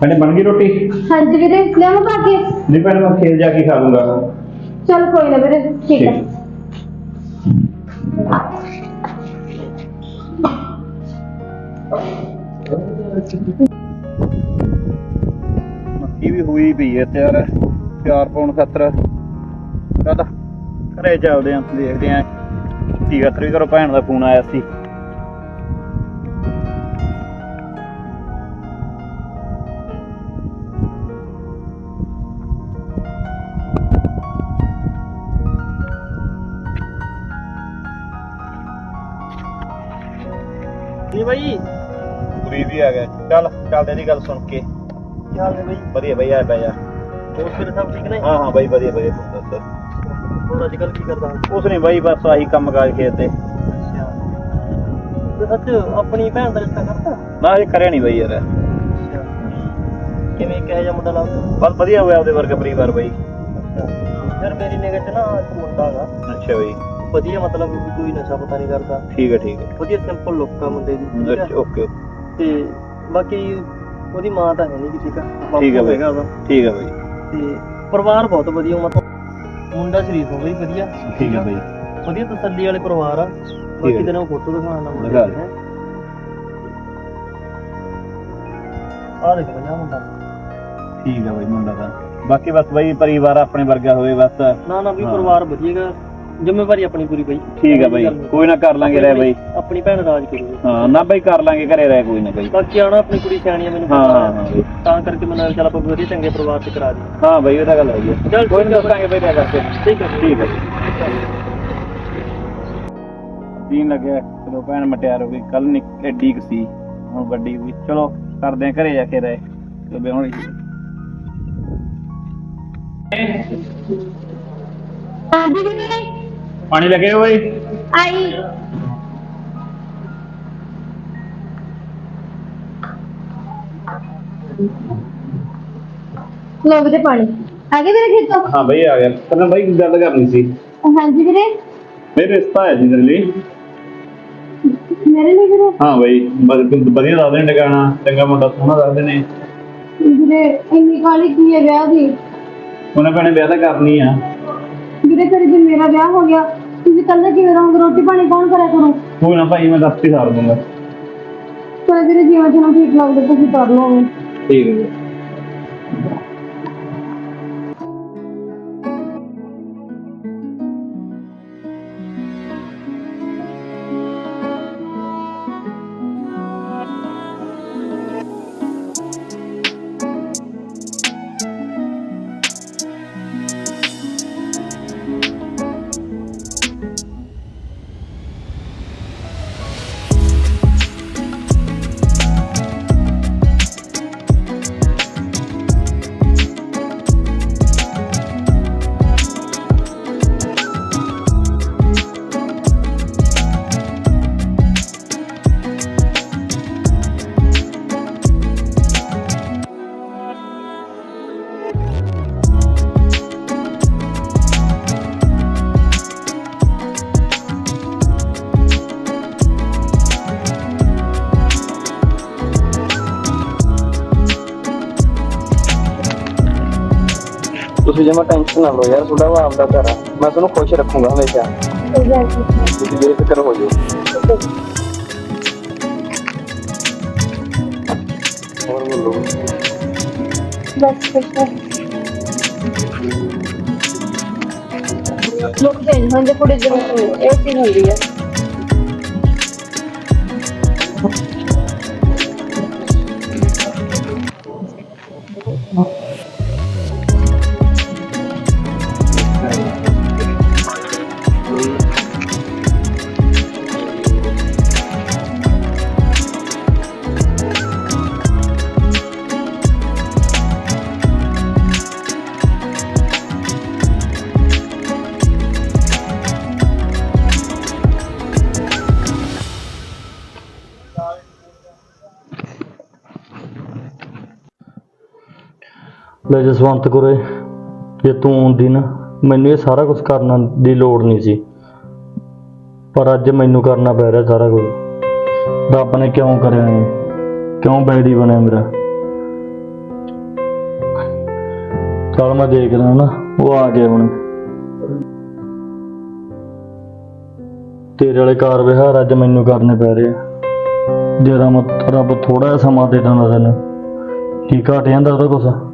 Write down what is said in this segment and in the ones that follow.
ਭੈਣੇ ਬਣ ਗਈ ਰੋਟੀ? ਹਾਂਜੀ ਵੀਰੇ ਲਿਆਵਾਂ ਪਾ ਕੇ। ਨਹੀਂ ਭੈਣੇ ਮੈਂ ਖੇਤ ਜਾ ਕੇ ਖਾ ਲੂੰਗਾ। ਚਲ ਕੋਈ ਨਾ ਵੀਰੇ ਠੀਕ ਹੈ ਮੱਕੀ ਵੀ ਹੋਈ ਪਈ ਹੈ ਤਿਆਰ ਪਿਆਰ ਪਾਉਣ ਖਾਤਰ। ਚੱਲ ਘਰੇ ਚੱਲਦੇ ਆਂ ਦੇਖਦੇ ਆਂ। ਕੀ ਖਾਤਰ ਵੀ ਘਰੋਂ ਭੈਣ ਦਾ ਫੋਨ ਆਇਆ ਸੀ। ਜੀ ਬਾਈ? ਪੂਰੀ ਵੀ ਆ ਗਿਆ ਚੱਲ ਚੱਲਦੇ ਦੀ ਗੱਲ ਸੁਣ ਕੇ। ਕੀ ਹਾਲ ਨੇ ਬਾਈ? ਵਧੀਆ ਬਈ ਆ ਬੈ ਜਾ। ਹੋਰ ਫਿਰ ਸਭ ਠੀਕ ਨੇ? ਹਾਂ ਹਾਂ ਬਾਈ ਵਧੀਆ ਵਧੀਆ ਤੂੰ ਦੱਸ। ਹੋਰ ਅੱਜ ਕੱਲ ਕੀ ਕਰਦਾ? ਕੁਛ ਨਹੀਂ ਬਾਈ ਬਸ ਆਹੀ ਕੰਮ ਕਾਜ ਖੇਤ ਤੇ। ਅੱਛਾ। ਤੇ ਸੱਚ ਆਪਣੀ ਭੈਣ ਦਾ ਰਿਸ਼ਤਾ ਕਰਤਾ? ਨਾ ਇਹ ਕਰਿਆ ਨਹੀਂ ਬਾਈ ਯਾਰ। ਅੱਛਾ। ਕਿਵੇਂ ਕਿਹਾ ਜਾ ਮੁੰਡਾ ਲੱਭ ਬਸ ਵਧੀਆ ਹੋਇਆ ਉਹਦੇ ਵਰਗਾ ਪਰਿਵਾਰ ਬਾਈ। ਯਾਰ ਮੇਰੀ ਨਿਗਾਹ 'ਚ ਨਾ ਇੱਕ ਮੁੰਡਾ ਹੈਗਾ। ਅੱਛਾ ਬਾਈ। ਵਧੀਆ ਮਤਲਬ ਵੀ ਕੋਈ ਨਸ਼ਾ ਪਤਾ ਨਹੀਂ ਕਰਦਾ। ਠੀਕ ਹੈ ਠੀਕ ਹੈ। ਵਧੀਆ ਸਿੰਪਲ ਲੁੱਕ ਆ ਮੁੰਡੇ ਦੀ ਠੀਕ ਆ ਓਕੇ ਤੇ ਬਾਕੀ ਉਹਦੀ ਮਾਂ ਤਾਂ ਹੈ ਨਹੀਂ ਗੀ, ਠੀਕ ਆ? ਠੀਕ ਆ ਬਾਈ। ਉਹਦਾ। ਠੀਕ ਹੈ ਬਾਈ। ਤੇ ਪਰਿਵਾਰ ਬਹੁਤ ਵਧੀਆ ਮਤਲਬ ਮੁੰਡਾ ਸ਼ਰੀਫ ਹੋ ਬਈ ਵਧੀਆ। ਠੀਕ ਹੈ ਬਾਈ। ਵਧੀਆ ਤਸੱਲੀ ਵਾਲੇ ਪਰਿਵਾਰ ਆ। ਬਾਕੀ ਹੈ। ਤੈਨੂੰ ਫੋਟੋ ਦਿਖਾਉਣਾ ਮੁੰਡੇ ਦਿਖਾ ਦੀ ਦੇ। ਹੈਂ। ਆਹ ਦੇਖ ਬਈ ਮੁੰਡਾ। ਠੀਕ ਹੈ ਬਾਈ ਮੁੰਡਾ ਤਾਂ। ਬਾਕੀ ਬਸ ਬਾਈ ਪਰਿਵਾਰ ਆਪਣੇ ਵਰਗਾ ਹੋਵੇ ਬਸ। ਨਾ ਨਾ ਵੀ ਹਾਂ। ਪਰਿਵਾਰ ਵਧੀਆਗਾ ਜ਼ਿੰਮੇਵਾਰੀ ਆਪਣੀ ਪੂਰੀ ਬਈ। ਠੀਕ ਹੈ ਬਾਈ। ਕੋਈ ਨਾ ਕਰ ਲਾਂਗੇ ਰਹਿ ਬਾਈ। ਆਪਣੀ ਭੈਣ ਰਾਜ ਕਰੂਗੀ ਹਾਂ ਨਾ ਬਾਈ ਕਰ ਲਾਂਗੇ ਘਰੇ ਰਹਿ ਕੋਈ ਨਾ ਬਾਈ। ਬਾਕੀ ਆਣਾ ਆਪਣੀ ਕੁੜੀ ਸਿਆਣੀ ਆ ਮੈਨੂੰ ਹਾਂ, ਪਤਾ। ਹਾਂ, ਹੈ। ਹਾਂ ਬਈ। ਤਾਂ ਕਰਕੇ ਮੈਨੂੰ ਚੱਲ ਆਪਾਂ ਵਧੀਆ ਚੰਗੇ ਪਰਿਵਾਰ ਚ ਕਰਾ ਦੀ ਹਾਂ ਬਾਈ ਉਹ ਤਾਂ ਗੱਲ ਹੈਗੀ ਹੈ ਚੱਲ ਕੋਈ ਨਹੀਂ ਦੱਸਾਂਗੇ ਬਾਈ। ਰਹਿ ਕਰਕੇ ਠੀਕ ਹੈ ਠੀਕ ਹੈ ਦੀਨ ਲੱਗਿਆ ਚਲੋ ਭੈਣ ਮਟਿਆਰ ਹੋ ਗਈ। ਕੱਲ ਨਿੱਕ ਐਡੀ ਕੁ ਸੀ ਹੁਣ ਵੱਡੀ ਹੋਈ ਚਲੋ ਕਰਦੇ ਆ ਘਰੇ ਜਾ ਕੇ ਰਹਿ। ਤੇ ਵਿਆਹਣ ਹਾਂਜੀ ਵੀਰੇ ਪਾਣੀ ਲੱਗੇ ਓਏ ਆਈ ਲੋ ਵੀਰੇ ਪਾਣੀ ਆ ਗਏ ਵੀਰੇ ਖੇਤੋਂ ਹਾਂ ਬਾਈ ਆ ਗਿਆ ਕਹਿੰਦਾ ਬਾਈ ਇੱਕ ਗੱਲ ਕਰਨੀ ਸੀ ਹਾਂਜੀ ਵੀਰੇ ਮੇਰੇ ਰਿਸ਼ਤਾ ਹੈ ਜੀ ਤੇਰੇ ਲਈ ਮੇਰੇ ਲਈ ਵੀਰੇ ਹਾਂ ਬਾਈ ਬਸ ਵਧੀਆ ਦੱਸਦੇ ਨੇ ਟਿਕਾਣਾ ਚੰਗਾ ਮੁੰਡਾ ਸੋਹਣਾ ਦੱਸਦੇ ਨੇ ਵੀਰੇ ਇੰਨੀ ਕਾਲੀ ਕੀ ਹੈ ਵਿਆਹ ਦੀ ਉਹਨੇ ਭੈਣੇ ਵਿਆਹ ਤਾਂ ਕਰਨੀ ਆ ਵੀਰੇ ਫਿਰ ਜੇ ਮੇਰਾ ਵਿਆਹ ਹੋ ਗਿਆ ਤੁਸੀਂ ਕੱਲੇ ਕਿਵੇਂ ਰਹੋਗੇ? ਰੋਟੀ ਪਾਣੀ ਕੌਣ ਕਰਿਆ ਕਰੂ? ਕੋਈ ਨਾ ਭਾਈ ਮੈਂ ਦੱਸ ਹੀ ਸਾਰ ਦੂੰਗਾ। ਪਰ ਵੀਰੇ ਜਿਵੇਂ ਤੁਹਾਨੂੰ ਠੀਕ ਲੱਗਦਾ ਤੁਸੀਂ ਕਰ ਲਓਗੇ। ਠੀਕ ਹੈ ਤੁਸੀਂ ਜਮਾ ਟੈਨਸ਼ਨ ਨਾ ਲਓ ਯਾਰ ਤੁਹਾਡਾ ਉਹ ਆਪਦਾ ਘਰ ਆ। ਮੈਂ ਤੁਹਾਨੂੰ ਖੁਸ਼ ਰੱਖੂੰਗਾ ਹਮੇਸ਼ਾ। ਤੁਸੀਂ ਬੇਫਿਕਰ ਹੋ ਜਾਓ। ਹੋਰ ਬੋਲੋ। ਬਸ ਲੋਕ ਚੇਂਜ ਹੁੰਦੇ ਕੁੜੀ ਜ਼ਰੂਰ ਇਹ ਚੀਜ਼ ਹੁੰਦੀ ਹੈ ਲੈ ਜਸਵੰਤ ਗੁਰੇ ਜੇ ਤੂੰ ਆਉਂਦੀ ਨਾ, ਮੈਨੂੰ ਇਹ ਸਾਰਾ ਕੁਝ ਕਰਨ ਦੀ ਲੋੜ ਨਹੀਂ ਸੀ। ਪਰ ਅੱਜ ਮੈਨੂੰ ਕਰਨਾ ਪੈ ਰਿਹਾ ਸਾਰਾ ਕੁਝ ਰੱਬ ਨੇ ਕਿਉਂ ਕਰਿਆ ਇਹ? ਕਿਉਂ ਬੈੜੀ ਬਣਿਆ ਮੇਰਾ? ਚੱਲ ਮੈਂ ਦੇਖਦਾ ਨਾ, ਉਹ ਆ ਗਿਆ ਹੁਣ। ਤੇਰੇ ਵਾਲੇ ਕਾਰ ਵਿਹਾਰ ਅੱਜ ਮੈਨੂੰ ਕਰਨੇ ਪੈ ਰਹੇ ਆ। ਜੇ ਰੱਬ ਥੋੜਾ ਜਿਹਾ ਸਮਾਂ ਦੇ ਦਿੰਦਾ ਤੈਨੂੰ, ਕੀ ਘਟ ਜਾਂਦਾ ਉਹਦਾ ਕੁਛ?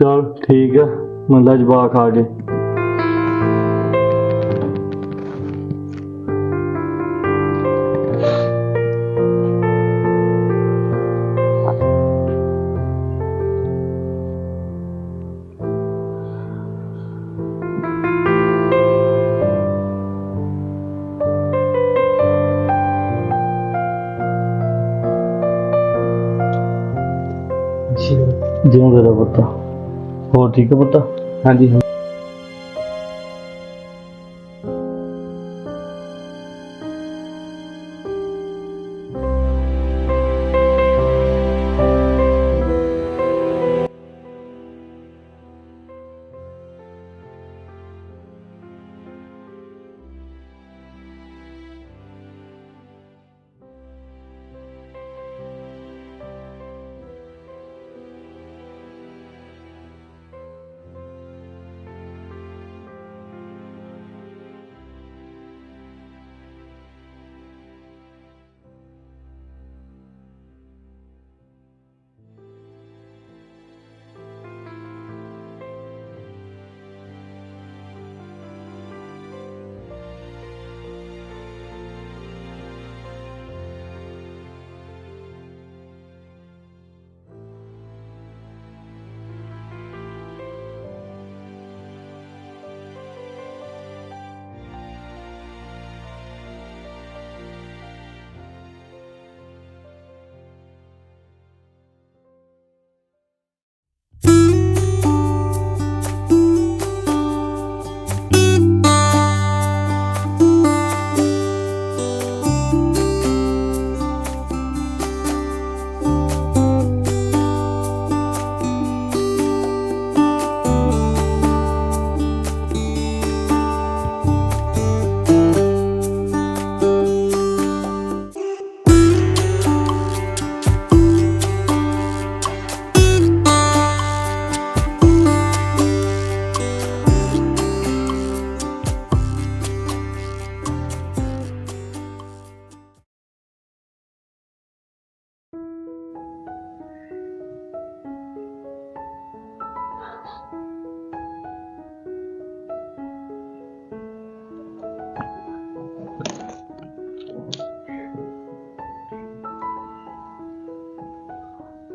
ਚਲ ਠੀਕ ਆ ਮੰਦਾ ਜਵਾਕ ਆ ਗਏ ਠੀਕ ਹੈ ਪੁੱਤ? ਹਾਂਜੀ ਹਾਂ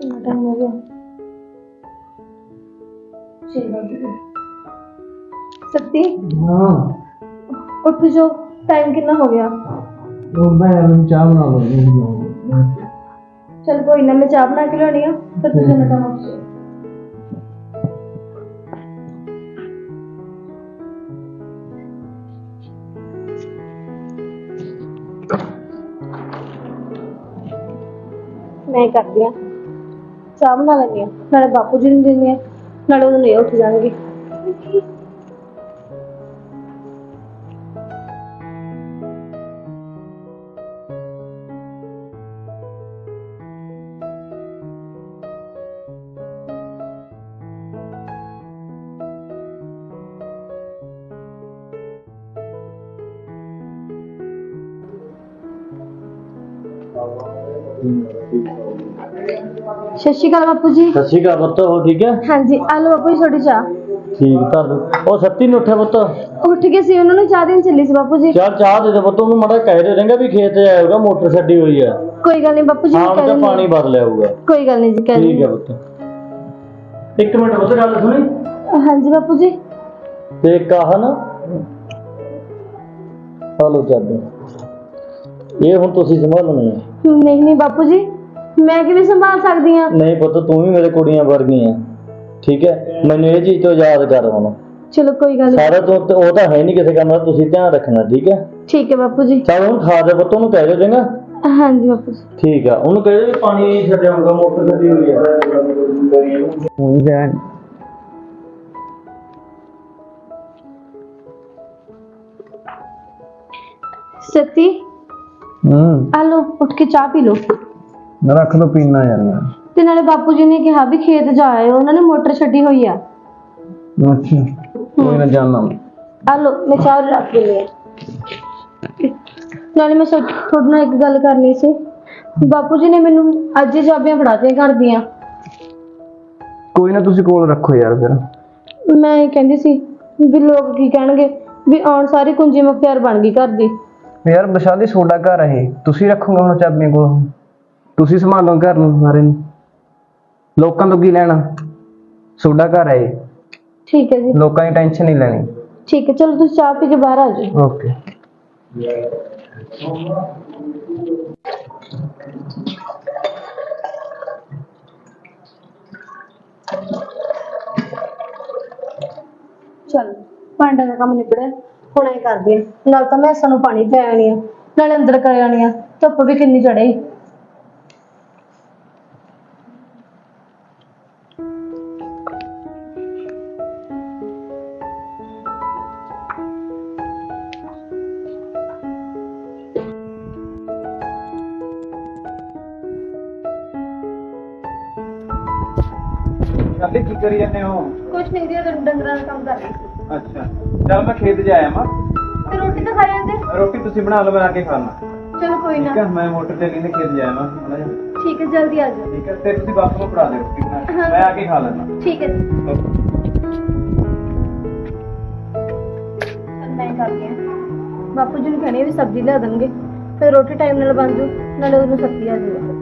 ਕਿੰਨਾ ਟਾਈਮ ਹੋ ਗਿਆ ਛੇ ਵੱਜ ਗਏ ਸੱਤੀ ਹਾਂ ਉੱਠ ਜਾਓ ਟਾਈਮ ਕਿੰਨਾ ਹੋ ਗਿਆ ਉਹ ਮੈਂ ਮੈਨੂੰ ਚਾਹ ਬਣਾ ਲਵਾਂ ਚਲ ਕੋਈ ਨਾ ਮੈਂ ਚਾਹ ਬਣਾ ਕੇ ਲਿਆਉਣੀ ਆ ਫਿਰ ਤੂੰ ਜਨਾ ਟਾਈਮ ਉੱਠ ਜਾ ਮੈਂ ਕਰਦੀ ਆ ਚਾਹ ਬਣਾ ਲੈਂਦੀ ਆ ਨਾਲੇ ਬਾਪੂ ਜੀ ਨੂੰ ਦਿੰਦੀ ਆ ਨਾਲੇ ਉਹਨੂੰ ਇਹ ਉੱਠ ਜਾਣਗੇ। ਸਤਿ ਸ਼੍ਰੀ ਅਕਾਲ ਬਾਪੂ ਜੀ ਸਤਿ ਸ਼੍ਰੀ ਅਕਾਲ ਪੁੱਤ ਹੋਰ ਠੀਕ ਹੈ ਹਾਂਜੀ ਆ ਲਓ ਬਾਪੂ ਜੀ ਤੁਹਾਡੀ ਚਾਹ ਠੀਕ ਧਰ ਦੋ ਉਹ ਸੱਤੀ ਨੂੰ ਉੱਠਿਆ ਪੁੱਤ ਉੱਠ ਕੇ ਸੀ ਉਹਨਾਂ ਨੂੰ ਚਾਹ ਦੇਣ ਚੱਲੀ ਸੀ ਬਾਪੂ ਜੀ ਚੱਲ ਚਾਹ ਦੇ ਦੇ ਪੁੱਤ ਉਹਨੂੰ ਮੜਾ ਕਹਿ ਦੇ ਦੇਂਗਾ ਵੀ ਖੇਤ ਜਾਏਗਾ ਮੋਟਰ ਛੱਡੀ ਹੋਈ ਆ ਕੋਈ ਗੱਲ ਨਹੀਂ ਬਾਪੂ ਜੀ ਮੈਂ ਸ਼ਾਮ ਕਹਿ ਦਾ ਦਿੰਦੀ ਪਾਣੀ ਹਾਂ। ਬਦਲਿਆ ਹੋਊਗਾ ਕੋਈ ਗੱਲ ਨਹੀਂ ਜੀ ਕਹਿ ਠੀਕ ਦਿੰਦੀ ਹੈ ਪੁੱਤ ਇੱਕ ਮਿੰਟ ਪੁੱਤ ਗੱਲ ਸੁਣੀ ਹਾਂ। ਹਾਂਜੀ ਬਾਪੂ ਜੀ ਤੇ ਇੱਕ ਆਹ ਨਾ ਹਲੋ ਚਾਬੀ ਇਹ ਹੁਣ ਤੁਸੀਂ ਸੰਭਾਲਣੀ ਹੈ ਨਹੀਂ ਨਹੀਂ ਬਾਪੂ ਜੀ ਮੈਂ ਕਿਵੇਂ ਸੰਭਾਲ ਸਕਦੀ ਆ ਨਹੀਂ ਪੁੱਤ ਤੂੰ ਵੀ ਮੇਰੇ ਕੁੜੀਆਂ ਵਰਗੀ ਆ ਠੀਕ ਹੈ ਮੈਨੂੰ ਇਹ ਚੀਜ਼ ਤੋਂ ਯਾਦ ਕਰ ਹੁਣ। ਚਲੋ ਕੋਈ ਗੱਲ ਨਹੀਂ ਸਾਰਾ ਤੋਂ ਉਹ ਤਾਂ ਹੈ ਨਹੀਂ ਕਿਸੇ ਕੰਮ ਦਾ ਤੁਸੀਂ ਧਿਆਨ ਰੱਖਣਾ ਠੀਕ ਹੈ ਠੀਕ ਹੈ ਬਾਪੂ ਜੀ। ਚਲ ਉਹਨੂੰ ਖਾ ਦੇ ਪੁੱਤ ਉਹਨੂੰ ਕਹਿ ਦੇ ਚੰਗਾ। ਹਾਂਜੀ ਬਾਪੂ ਜੀ। ਠੀਕ ਆ ਉਹਨੂੰ ਕਹਿ ਦੇ ਵੀ ਪਾਣੀ ਛੱਡਿਆਉਂਗਾ ਮੋਟਰ ਛੱਡੀ ਹੋਈ ਆ ਸਤੀ ਹੂੰ। ਆ ਲੋ ਉੱਠ ਕੇ ਚਾਹ ਪੀ ਲੋ ਮੈਂ ਰੱਖ ਦੋ ਪੀਣਾ ਯਾਰ ਮੈਂ। ਤੇ ਨਾਲੇ ਬਾਪੂ ਜੀ ਨੇ ਕਿਹਾ ਵੀ ਖੇਤ ਜਾ ਆਇਓ ਉਹਨਾਂ ਨੇ ਮੋਟਰ ਛੱਡੀ ਹੋਈ ਆ। ਅੱਛਾ ਕੋਈ ਨਾ ਜਾਣਾ। ਮੈਂ ਆ ਲੋ ਮੈਂ ਚਾਹ ਰੱਖ ਲਈ ਹੈ ਨਾਲੇ ਮੈਂ ਸੋਚ ਤੁਹਾਡੇ ਨਾਲ ਇੱਕ ਗੱਲ ਕਰਨੀ ਸੀ। ਬਾਪੂ ਜੀ ਨੇ ਮੈਨੂੰ ਅੱਜ ਹੀ ਚਾਬੀਆਂ ਫੜਾਤੀਆਂ ਘਰ ਦੀਆਂ। ਕੋਈ ਨਾ ਤੁਸੀਂ ਕੋਲ ਰੱਖੋ ਯਾਰ ਫਿਰ। ਮੈਂ ਇਹ ਕਹਿੰਦੀ ਸੀ ਵੀ ਲੋਕ ਕੀ ਕਹਿਣਗੇ ਵੀ ਆਉਣ ਸਾਰੀ ਕੁੰਜੀ ਮੁਖਤਿਆਰ ਬਣ ਗਈ ਘਰ ਦੀ। ਯਾਰ ਵਿਸ਼ਾਲੀ ਤੁਹਾਡਾ ਘਰ ਹੈ ਇਹ। ਤੁਸੀਂ ਰੱਖੋਗੇ ਹੁਣ ਚਾਬੀਆਂ ਕੋਲ? ਤੁਸੀਂ ਸੰਭਾਲੋ ਘਰ ਨੂੰ ਸਾਰੇ ਨੂੰ। ਲੋਕਾਂ ਤੋਂ ਕੀ ਲੈਣਾ? ਤੁਹਾਡਾ ਘਰ ਹੈ ਇਹ। ਠੀਕ ਹੈ ਜੀ। ਲੋਕਾਂ ਦੀ ਟੈਨਸ਼ਨ ਨਹੀਂ ਲੈਣੀ। ਠੀਕ ਹੈ ਚਲੋ ਤੁਸੀਂ ਚਾਹ ਪੀ ਕੇ ਬਾਹਰ ਆ ਜਾਓ। ਓਕੇ ਚਲ ਭਾਂਡਾ ਦਾ ਕੰਮ ਨਿਬੜਿਆ। ਹੁਣ ਐ ਕਰਦੇ ਆ। ਨਾਲ ਤਾਂ ਮੈਂ ਸਾਨੂੰ ਪਾਣੀ ਪੈ ਆਣੀ ਆ ਨਾਲੇ ਅੰਦਰ ਕਰ ਆਣੀ ਆ। ਧੁੱਪ ਵੀ ਕਿੰਨੀ ਚੜੇ ਖੇਤ ਜਾ ਆਇਆ ਮਾਂ ਤੇ ਰੋਟੀ ਤਾਂ ਖਾ ਜਾਂਦੇ ਰੋਟੀ ਤੁਸੀਂ ਬਣਾ ਲਓ ਮੈਂ ਆ ਕੇ ਖਾਣਾ ਚਲੋ ਕੋਈ ਠੀਕ ਹੈ ਮੈਂ ਮੋਟਰ ਤੇ ਲੈਣੇ ਖੇਤ ਜਾ ਆਇਆ ਮਾਂ ਜਿਹਾ। ਠੀਕ ਹੈ ਜਲਦੀ ਆ ਜਾਓ। ਠੀਕ ਹੈ ਤੇ ਤੁਸੀਂ ਬਾਪੂ ਨੂੰ ਫੜਾ ਦਿਓ ਰੋਟੀ ਬਣਾ ਕੇ। ਹਾਂ। ਮੈਂ ਆ ਕੇ ਖਾ ਲੈਣਾ ਠੀਕ ਹੈ ਜੀ ਮੈਂ ਕਰਦੀ ਆ ਬਾਪੂ ਜੀ ਨੂੰ ਕਹਿੰਦੇ ਵੀ ਸਬਜ਼ੀ ਲਿਆ ਦੇਣਗੇ। ਫਿਰ ਰੋਟੀ ਟਾਈਮ ਨਾਲ ਬਣ ਜੂ ਨਾਲੇ ਉਹਨੂੰ ਸਬਜ਼ੀ ਆ ਜਾਊਗਾ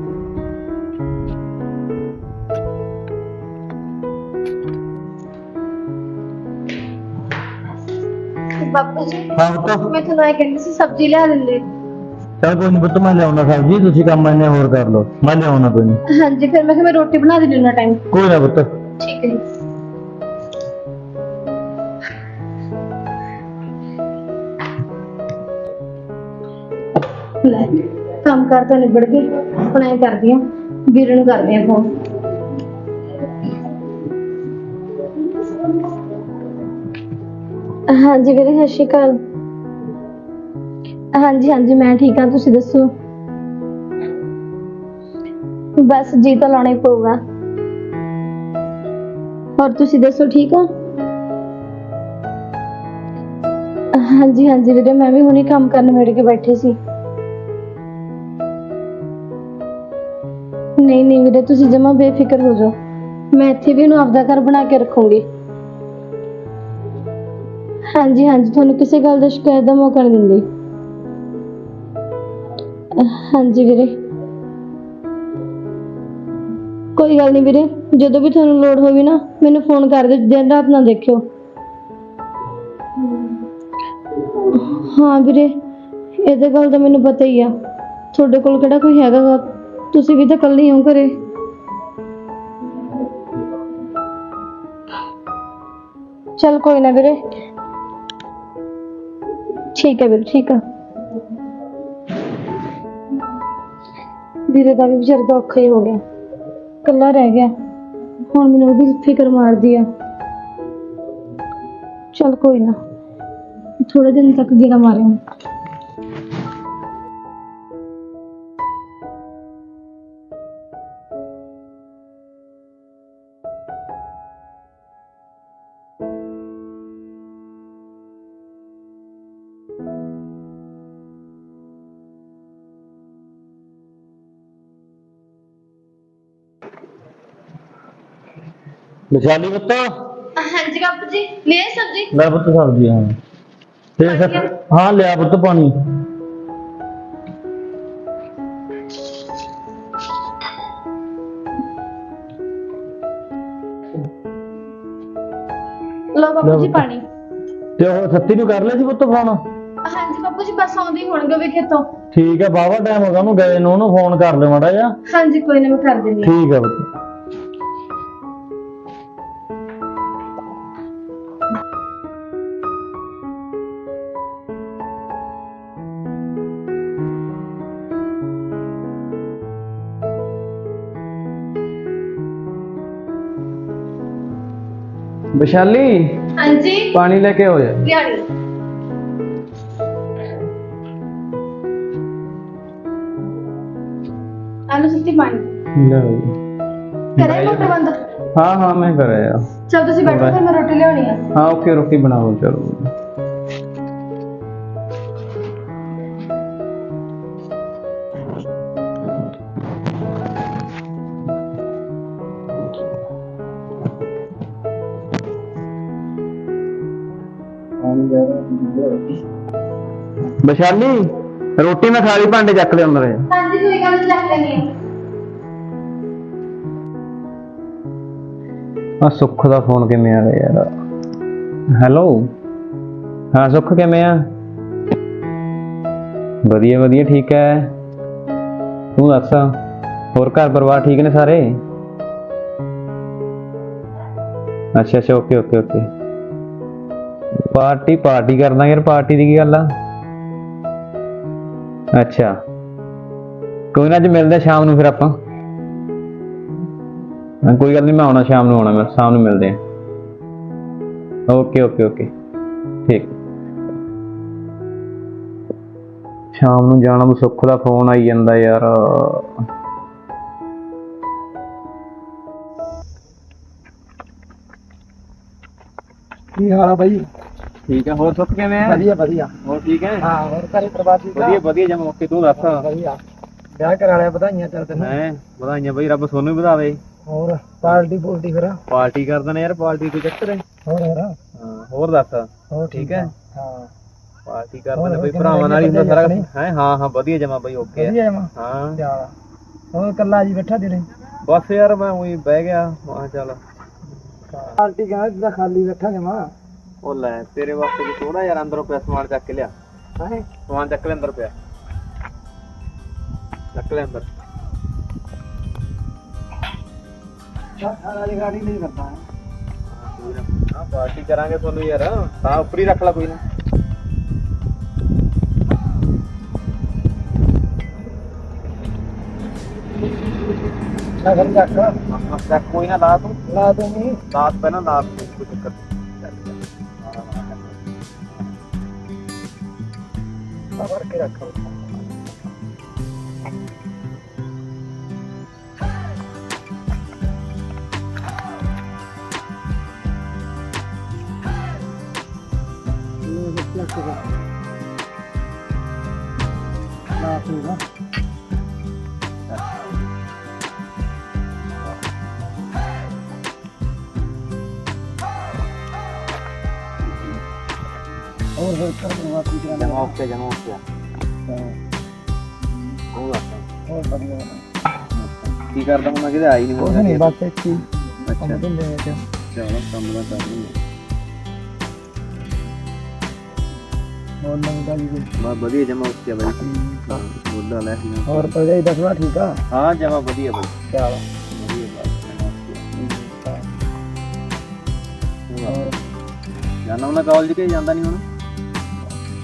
ਬਾਪੂ ਜੀ। ਹਾਂ ਪੁੱਤ ਮੈਂ ਤੁਹਾਨੂੰ ਇਹ ਕਹਿੰਦੀ ਸੀ ਸਬਜ਼ੀ ਲਿਆ ਦਿੰਦੇ ਚਲ ਕੋਈ ਨਹੀਂ ਪੁੱਤ ਮੈਂ ਲਿਆਉਣਾ ਸਬਜ਼ੀ ਤੁਸੀਂ ਕੰਮ ਇਹਨੇ ਹੋਰ ਕਰ ਲਓ। ਮੈਂ ਲਿਆਉਣਾ ਕੋਈ ਨਹੀਂ ਹਾਂਜੀ ਫਿਰ ਮੈਂ ਕਿਹਾ ਮੈਂ ਰੋਟੀ ਬਣਾ ਦਿੰਦੀ ਉਹਨਾਂ ਟਾਈਮ ਕੋਈ ਨਾ ਪੁੱਤ। ਠੀਕ ਹੈ ਜੀ। ਲੈ ਕੰਮ ਕਰ ਤਾਂ ਨਿਬੜ ਗਏ। ਹੁਣ ਐ ਕਰਦੀ ਆ ਵੀਰੇ ਨੂੰ ਕਰਦੀ ਆ ਫੋਨ ਹਾਂਜੀ ਵੀਰੇ, ਸਤਿ ਸ਼੍ਰੀ ਅਕਾਲ। ਹਾਂਜੀ ਹਾਂਜੀ, ਮੈਂ ਠੀਕ ਹਾਂ, ਤੁਸੀਂ ਦੱਸੋ? ਬਸ ਜੀ ਤਾਂ ਲਾਉਣਾ ਹੀ ਪਊਗਾ। ਹੋਰ ਤੁਸੀਂ ਦੱਸੋ, ਠੀਕ ਹੋ? ਹਾਂਜੀ ਹਾਂਜੀ ਵੀਰੇ, ਮੈਂ ਵੀ ਹੁਣੇ ਕੰਮ ਕਰਨ ਮੇੜ ਕੇ ਬੈਠੇ ਸੀ। ਨਹੀਂ ਨਹੀਂ ਵੀਰੇ, ਤੁਸੀਂ ਜਮਾ ਬੇਫਿਕਰ ਹੋ ਜਾਓ। ਮੈਂ ਇੱਥੇ ਵੀ ਇਹਨੂੰ ਆਪਦਾ ਘਰ ਬਣਾ ਕੇ ਰੱਖੂੰਗੀ। ਹਾਂਜੀ ਹਾਂਜੀ, ਤੁਹਾਨੂੰ ਕਿਸੇ ਗੱਲ ਦਾ ਸ਼ਿਕਾਇਤ ਦਾ ਮੌਕਾ ਨਹੀਂ ਦਿੰਦੀ। ਹਾਂਜੀ ਵੀਰੇ। ਕੋਈ ਗੱਲ ਨਹੀਂ ਵੀਰੇ, ਜਦੋਂ ਵੀ ਤੁਹਾਨੂੰ ਲੋੜ ਹੋਵੇ ਨਾ, ਮੈਨੂੰ ਫੋਨ ਕਰ ਦਿਓ, ਦਿਨ ਰਾਤ ਨਾ ਦੇਖਿਓ। ਹਾਂ ਵੀਰੇ, ਇਹਦੇ ਗੱਲ ਦਾ ਮੈਨੂੰ ਪਤਾ ਹੀ ਆ। ਤੁਹਾਡੇ ਕੋਲ ਕਿਹੜਾ ਕੋਈ ਹੈਗਾ ਗਾ? ਤੁਸੀਂ ਵੀ ਤਾਂ ਇਕੱਲੇ ਹੀ ਹੋ ਘਰੇ। ਚਲ ਕੋਈ ਨਾ ਵੀਰੇ ਠੀਕ ਹੈ ਵੀਰ, ਠੀਕ ਆ। ਵੀਰੇ ਦਾ ਵੀ ਵਿਚਾਰ ਦਾ ਔਖਾ ਹੀ ਹੋ ਗਿਆ। ਇਕੱਲਾ ਰਹਿ ਗਿਆ। ਹੁਣ ਮੈਨੂੰ ਉਹਦੀ ਫਿਕਰ ਮਾਰਦੀ ਆ। ਚਲ ਕੋਈ ਨਾ ਥੋੜੇ ਦਿਨ ਤੱਕ ਗੇੜਾ ਮਾਰਿਆ ਵਿਸ਼ਾਲੀ ਪੁੱਤ? ਹਾਂਜੀ ਬਾਪੂ ਜੀ ਲੈ ਸਬਜ਼ੀ? ਲੈ ਪੁੱਤ ਸਬਜ਼ੀ ਹਾਂ। ਤੇ ਸਰ ਹਾਂ ਲਿਆ ਪੁੱਤ ਪਾਣੀ। ਲਓ ਬਾਪੂ ਜੀ। ਪਾਣੀ। ਤੇ ਉਹ ਸੱਤੀ ਨੂੰ ਕਰ ਲਿਆ ਸੀ ਪੁੱਤ ਫੋਨ? ਹਾਂਜੀ ਬਾਪੂ ਜੀ ਬਸ ਆਉਂਦੇ ਹੀ ਹੋਣਗੇ ਵੀ ਖੇਤੋਂ। ਠੀਕ ਹੈ ਬਾਵਾ ਟਾਈਮ ਹੋ ਗਿਆ ਉਹਨੂੰ ਗਏ ਨੂੰ ਉਹਨੂੰ ਫੋਨ ਕਰ ਲਿਓ ਮਾੜਾ ਜਿਹਾ। ਹਾਂਜੀ ਕੋਈ ਨਾ ਮੈਂ ਕਰ ਦਿੰਦੀ ਹਾਂ। ਠੀਕ ਹੈ ਪੁੱਤ। ਵਿਸ਼ਾਲੀ ਹਾਂਜੀ ਪਾਣੀ ਲੈ ਕੇ ਹੋ ਜਾ ਲਿਆਣੀ आलू सत्ती पानी ਲੈ ਬਈ। करे मैं प्रबंध ਹਾਂ ਹਾਂ ਮੈਂ ਕਰਿਆ ਚਲ ਤੁਸੀਂ ਬੈਠੋ ਫਿਰ ਮੈਂ ਰੋਟੀ ਲਿਆਉਣੀ ਆ ਹਾਂ ਓਕੇ ਰੋਟੀ ਬਣਾਓ ਚਲੋ ਵਿਸ਼ਾਲੀ ਰੋਟੀ ਮੈਂ ਖਾ ਲਈ ਭਾਂਡੇ ਚੱਕ ਲਿਆ ਅੰਦਰ ਹਾਂਜੀ ਕੋਈ ਗੱਲ ਨਹੀਂ ਚੱਕ ਲੈਣੀ ਆ ਆ ਸੁੱਖ ਦਾ ਫੋਨ ਕਿਵੇਂ ਆ ਗਿਆ ਯਾਰ? ਹੈਲੋ? ਹਾਂ ਸੁੱਖ ਕਿਵੇਂ ਆ? ਵਧੀਆ ਵਧੀਆ ਠੀਕ ਹੈ। ਤੂੰ ਦੱਸ ਹੋਰ ਘਰ ਪਰਿਵਾਰ ਠੀਕ ਨੇ ਸਾਰੇ? ਅੱਛਾ ਅੱਛਾ okay okay okay. Party party ਕਰਦਾ ਯਾਰ ਪਾਰਟੀ ਦੀ ਕੀ ਗੱਲ ਆ? ਅੱਛਾ। ਕੋਈ ਨਾ ਅੱਜ ਮਿਲਦੇ ਆ ਸ਼ਾਮ ਨੂੰ ਫਿਰ ਆਪਾਂ। ਹਾਂ, ਕੋਈ ਗੱਲ ਨਹੀਂ ਮੈਂ ਆਉਣਾ ਸ਼ਾਮ ਨੂੰ ਆਉਣਾ ਮੈਂ ਸ਼ਾਮ ਨੂੰ ਮਿਲਦੇ ਆ ਓਕੇ ਓਕੇ ਓਕੇ ਠੀਕ। ਸ਼ਾਮ ਨੂੰ ਜਾਣਾ ਨੂੰ ਸੁੱਖ ਦਾ ਫੋਨ ਆਈ ਜਾਂਦਾ ਯਾਰ। ਕੀ ਹਾਲ ਆ ਬਾਈ? ਠੀਕ ਹੈ ਹੋਰ ਸੁੱਖ ਕਿਵੇਂ ਵਧੀਆ ਵਧੀਆ। ਹੋਰ ਠੀਕ ਹੈ ਹਾਂ ਹੋਰ ਘਰੇ ਪਰਿਵਾਰ ਠੀਕ ਆ? ਵਧੀਆ ਵਧੀਆ ਜਮ ਓਕੇ ਤੂੰ ਦੱਸ। ਵਧੀਆ। ਵਿਆਹ ਕਰਾ ਲਿਆ ਵਧਾਈਆਂ ਚੱਲ ਤੈਨੂੰ। ਹੈ ਵਧਾਈਆਂ ਬਈ ਰੱਬ ਤੁਹਾਨੂੰ ਵੀ ਵਧਾਵੇ। ਹੋਰ ਪਾਰਟੀ ਪੂਰਟੀ ਫਿਰ? ਪਾਰਟੀ ਕਰਦੇ ਨੇ ਯਾਰ ਪਾਰਟੀ ਕੋਈ ਚੱਕਰ ਹੈ ਹੋਰ ਹੋਰ। ਹਾਂ ਹੋਰ ਦੱਸ। ਹੋਰ ਠੀਕ ਹੈ ਹਾਂ। ਪਾਰਟੀ ਕਰਦੇ ਨੇ ਬਈ ਭਰਾਵਾਂ ਨਾਲ ਹੀ ਹੁੰਦਾ ਸਾਰਾ? ਹੈ ਹਾਂ ਹਾਂ ਵਧੀਆ ਜਮਾ ਬਈ ਓਕੇ ਵਧੀਆ ਜਮਾ? ਹਾਂ। ਚੱਲ। ਹੋਰ ਕੱਲਾ ਜੀ ਬੈਠਾ ਦਿਨੇ ਬਸ ਯਾਰ ਮੈਂ ਉਹੀ ਬਹਿ ਗਿਆ ਮੈਂ ਚੱਲ। ਪਾਰਟੀ ਕਹਿੰਦਾ ਖਾਲੀ ਬੈਠਾ ਜਮਾ। ਉਹ ਲੈ ਤੇਰੇ ਵਾਸਤੇ ਵੀ ਥੋੜਾ ਯਾਰ ਅੰਦਰੋਂ ਪਿਆ ਸਮਾਨ ਚੱਕ ਕੇ ਲਿਆ। ਹੈ? ਸਮਾਨ ਚੱਕ ਲੈ ਅੰਦਰ ਪਿਆ। ਚੱਕ ਲੈ ਅੰਦਰ। ਸਾਰਾ ਦੀ ਗਾੜੀ ਨਹੀਂ ਕਰਦਾ ਹਾਂ। ਪਾਰਟੀ ਕਰਾਂਗੇ ਤੁਹਾਨੂੰ ਯਾਰ। ਤਾਂ ਉੱਪਰ ਹੀ ਰੱਖ ਲੈ ਕੋਈ ਨਾ। ਨਾ ਫਿਰ ਚੱਕ ਚੱਕ ਕੋਈ ਨਾ ਲਾ ਤੂੰ। ਲਾ ਦੂੰਗੀ। ਲਾਤ ਪਹਿਲਾਂ ਲਾਤ ਕੋਈ ਚੱਕਰ ਆ ਭਰ ਕੇ ਰੱਖ ਓਕੇ ਜਮਾ ਓਕੇ। ਉਹ ਦੱਸ। ਹੋਰ ਵਧੀਆ। ਕੀ ਕਰਦਾ ਹੁਣ ਕਿਤੇ ਆਈ ਨਹੀਂ ਕੁਛ ਨਹੀਂ ਬਸ ਹੀ। ਅੱਛਾ। ਚਲੋ ਕੰਮ ਦਾ ਕਰ ਲਈ ਹੋਰ ਤਾਜ਼ੀ ਕੋਈ ਬਸ ਵਧੀਆ ਜਮਾ ਓਕੇ ਬਾਈ। ਹਾਂ ਬੋਲਾ ਲੈ। ਹੋਰ ਪਹਿਲੇ ਦਸਵਾ ਠੀਕ ਆ? ਹਾਂ ਜਮਾ ਵਧੀਆ ਬਾਈ। ਚੱਲ। ਵਧੀਆ। ਹੋਰ ਜਾਣਾ ਉਹਨਾਂ ਕਾਲਜ ਕੇ ਜਾਂਦਾ ਨਹੀਂ ਹੁਣ?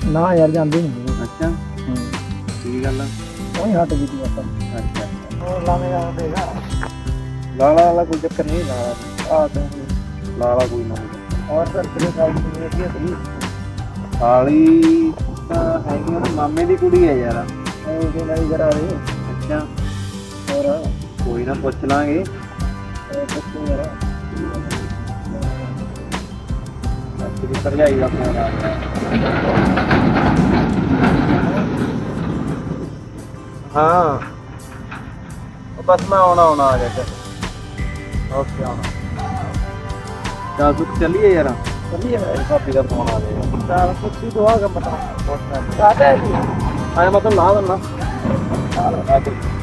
ਨਾ ਯਾਰ ਜਾਂਦੀ ਨਹੀਂ ਅੱਛਾ। ਕੀ ਗੱਲ ਆ? ਉਹੀ ਹਟ ਗਈ ਤੀ ਆਪਾਂ। ਅੱਛਾ ਹੋਰ ਲਾਵੇਂ ਦਾ ਦੇਗਾ ਲਾ ਕੋਈ ਚੱਕਰ ਨਹੀਂ ਲਾ ਆ ਤਾਂ ਲਾ ਲਾ ਕੋਈ ਨਾ ਹੋਰ ਫਿਰ ਤੇਰੇ ਸਾਲ ਦੀ ਵਧੀਆ ਸੀ ਸਾਲੀ ਤਾਂ ਹੈਗੀ ਉਹਦੇ ਮਾਮੇ ਦੀ ਕੁੜੀ ਹੈ ਯਾਰ। ਉਹ ਕਿ ਨਹੀਂ ਕਰਾ ਰਹੀ ਅੱਛਾ। ਹੋਰ? ਕੋਈ ਨਾ ਪੁੱਛ ਲਾਂਗੇ। ਉਹ ਕੁਛ ਯਾਰ। ਤੇਰੀ ਭਰਜਾਈ ਦਾ ਫੋਨ ਆ ਗਿਆ ਹਾਂ। ਉਹ ਬਸ ਮੈਂ ਆਉਣਾ ਆਉਣਾ ਆ ਗਿਆ ਚੱਲ ਓਕੇ ਆਉਣਾ। ਚੱਲ ਤੂੰ ਚੱਲੀਏ ਯਾਰ। ਵਧੀਆ ਹੈ ਭਾਬੀ ਦਾ ਫੋਨ ਆ ਗਿਆ। ਚਾਲ ਕੁਛ ਦੁਆ ਕਰ ਬਤਾ ਕਾਹਦਾ ਹੈ ਆਇਆ ਮੈਂ ਤਾਂ ਲਾ ਦਿੰਦਾ। ਆ ਕੇ ਇਹਨਾਂ ਨੂੰ ਕੀ ਹੋ ਗਿਆ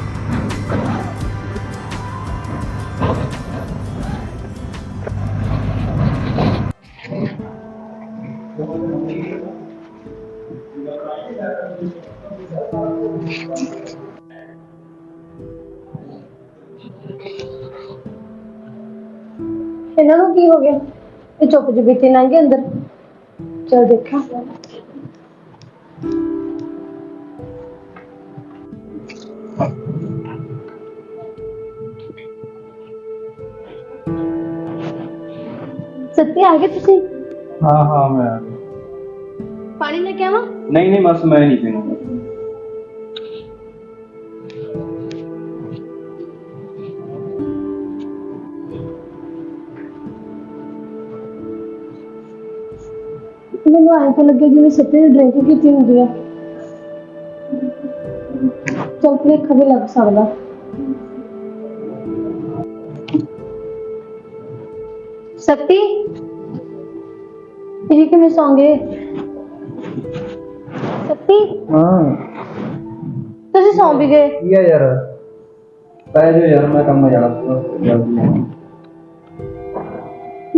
ਇਹ ਚੁੱਪ ਚੁਪੀਤੇ ਲੰਘ ਗਏ ਅੰਦਰ ਚਲ ਦੇਖਾਂ ਸੱਤੀ ਆ ਗਏ ਤੁਸੀਂ ਹਾਂ ਹਾਂ ਮੈਂ ਆ ਗਿਆ ਪਾਣੀ ਲੈ ਕੇ ਆਵਾਂ ਨਹੀਂ ਨਹੀਂ ਬਸ ਮੈਂ ਨਹੀਂ ਪੀਣਾ ਮੈਨੂੰ ਐਂ ਤਾਂ ਲੱਗਿਆ ਜਿਵੇਂ ਸੱਤੇ ਨੇ ਡਰਿੰਕ ਕੀਤੀ ਹੁੰਦੀ ਆ। ਚਲ ਭੁਲੇਖਾ ਵੀ ਲੱਗ ਸਕਦਾ। ਸੱਤੀ ਇਹ ਕਿਵੇਂ ਸੌਂਗੇ? ਸੱਤੀ ਹਾਂ। ਤੁਸੀਂ ਸੌਂ ਵੀ ਗਏ। ਕੀ ਆ ਯਾਰ? ਪੈ ਜਾ ਯਾਰ ਮੈਂ ਕੰਮ ਜਾਣਾ। ਜਲਦੀ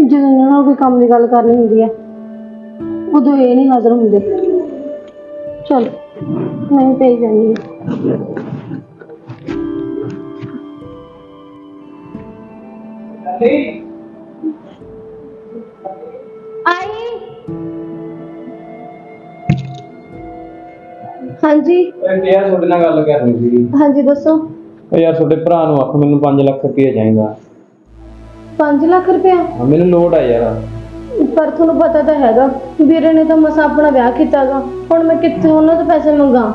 ਜਦੋਂ ਇਹਨਾਂ ਨਾਲ ਕੋਈ ਕੰਮ ਦੀ ਗੱਲ ਕਰਨੀ ਹੁੰਦੀ ਹੈ ਉਦੋਂ ਇਹ ਨਹੀਂ ਹਾਜ਼ਰ ਹੁੰਦੇ। ਚਲ ਮੈਂ ਪਈ ਜਾਂਦੀ ਆਈ। ਹਾਂਜੀ। ਓਏ ਯਾਰ ਤੁਹਾਡੇ ਨਾਲ ਗੱਲ ਕਰਨੀ ਸੀ ਹਾਂਜੀ ਦੱਸੋ। ਯਾਰ ਤੁਹਾਡੇ ਭਰਾ ਨੂੰ ਆਖ ਮੈਨੂੰ 5 ਲੱਖ ਰੁਪਏ ਚਾਹੀਦਾ। 5 ਲੱਖ ਰੁਪਇਆ? ਮੈਨੂੰ ਲੋੜ ਆ ਯਾਰ। ਪਰ ਤੁਹਾਨੂੰ ਪਤਾ ਤਾਂ ਹੈਗਾ ਵੀਰੇ ਨੇ ਤਾਂ ਮਸਾ ਆਪਣਾ ਵਿਆਹ ਕੀਤਾਗਾ। ਹੁਣ ਮੈਂ ਕਿੱਥੇ ਉਹਨਾਂ ਤੋਂ ਪੈਸੇ ਮੰਗਾ?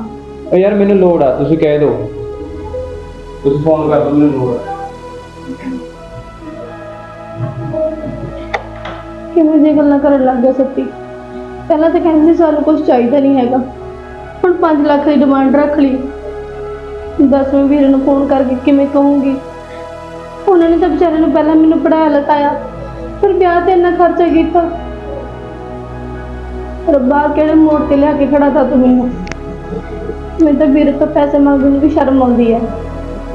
ਓ ਯਾਰ ਮੈਨੂੰ ਲੋੜ ਆ ਤੁਸੀਂ ਕਹਿ ਦਿਓ। ਤੁਸੀਂ ਫੋਨ ਕਰ ਦਿਓ ਮੈਨੂੰ ਲੋੜ ਆ। ਕਿਵੇਂ ਦੀਆਂ ਗੱਲਾਂ ਕਰਨ ਲੱਗ ਗਿਆ ਸੱਤੀ? ਪਹਿਲਾਂ ਤਾਂ ਕਹਿੰਦੇ ਸੀ ਸਾਨੂੰ ਕੁਝ ਚਾਹੀਦਾ ਨਹੀਂ ਹੈਗਾ। ਹੁਣ 5 ਲੱਖ ਦੀ ਡਿਮਾਂਡ ਰੱਖ ਲਈ। ਦੱਸ ਮੈਂ ਵੀਰੇ ਨੂੰ ਫੋਨ ਕਰਕੇ ਕਿਵੇਂ ਕਹੂੰਗੀ? ਉਹਨਾਂ ਨੇ ਤਾਂ ਵਿਚਾਰੇ ਨੂੰ ਪਹਿਲਾਂ ਮੈਨੂੰ ਪੜਾਇਆ ਲਿਖਾਇਆ ਫਿਰ ਵਿਆਹ ਤੇ ਇੰਨਾ ਖਰਚਾ ਕੀਤਾ। ਰੱਬਾ ਕਿਹੜੇ ਮੋੜ ਤੇ ਲਿਆ ਕੇ ਖੜਾ ਤਾ ਤੂੰ ਮੈਨੂੰ? ਮੈਨੂੰ ਤਾਂ ਵੀਰ ਤੋਂ ਪੈਸੇ ਮੰਗਣ ਨੂੰ ਵੀ ਸ਼ਰਮ ਆਉਂਦੀ ਹੈ।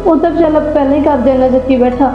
ਉਹ ਤਾਂ ਚੱਲ ਪਹਿਲਾਂ ਹੀ ਕਰ ਦੇਣਾ ਜੱਤੀ ਬੈਠਾ।